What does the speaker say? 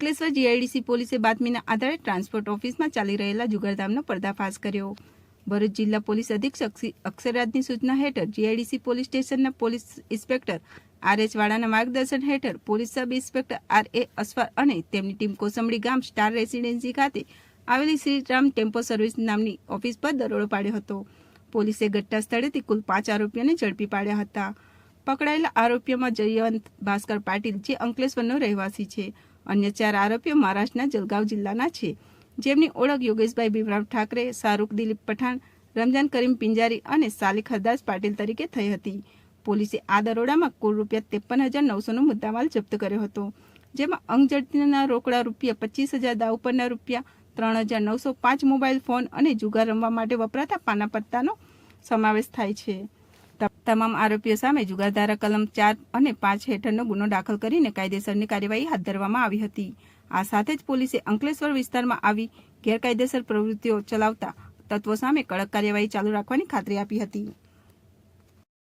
Ankleshwar GIDC પોલીસે બાતમીના આધારે ટ્રાન્સપોર્ટ ઓફિસમાં ચાલી રહેલા જુગારધામનો પર્દાફાશ કર્યો. ભરૂચ જિલ્લા પોલીસ અધિક્ષક અક્ષરરાજની સૂચના હેઠળ જીઆઈડીસી પોલીસ સ્ટેશનના પોલીસ ઇન્સ્પેક્ટર આર એચ વાળાના માર્ગદર્શન હેઠળ police sub inspector R A Aswar અને તેમની ટીમ કોસંબડી ગામ સ્ટાર રેસિડેન્સી ખાતે આવેલી શ્રીરામ ટેમ્પો સર્વિસ નામની ઓફિસ પર દરોડો પાડ્યો હતો. પોલીસે ઘટના સ્થળેથી કુલ પાંચ આરોપીઓને ઝડપી પાડ્યા હતા. પકડાયેલા આરોપીઓમાં જયવંત ભાસ્કર પાટીલ, જે અંકલેશ્વરનો રહેવાસી છે. અન્ય ચાર આરોપીઓ મહારાષ્ટ્રના જલગાંવ જિલ્લાના છે. જેમની ઓળખ યોગેશભાઈ ભીમરાવ ઠાકરે, શાહરૂખ દિલીપ પઠાણ, રમજાન કરીમ પિંજારી અને સાલિક હરદાસ પાટીલ તરીકે થઈ હતી. પોલીસે આ દરોડામાં કુલ રૂપિયા ત્રેપન હજાર નવસોનો મુદ્દામાલ જપ્ત કર્યો હતો. જેમાં અંગઝડતીના રોકડા રૂપિયા પચીસ હજાર દાવ પરના રૂપિયા ત્રણ હજાર નવસો પાંચ મોબાઈલ ફોન અને જુગાર રમવા માટે વપરાતા પાના પત્તાનો સમાવેશ થાય છે. તમામ આરોપીઓ સામે જુગારધારા કલમ ચાર અને પાંચ હેઠળનો ગુનો દાખલ કરીને કાયદેસરની કાર્યવાહી હાથ ધરવામાં આવી હતી. આ સાથે જ પોલીસે અંકલેશ્વર વિસ્તારમાં આવી ગેરકાયદેસર પ્રવૃત્તિઓ ચલાવતા તત્વો સામે કડક કાર્યવાહી ચાલુ રાખવાની ખાતરી આપી હતી.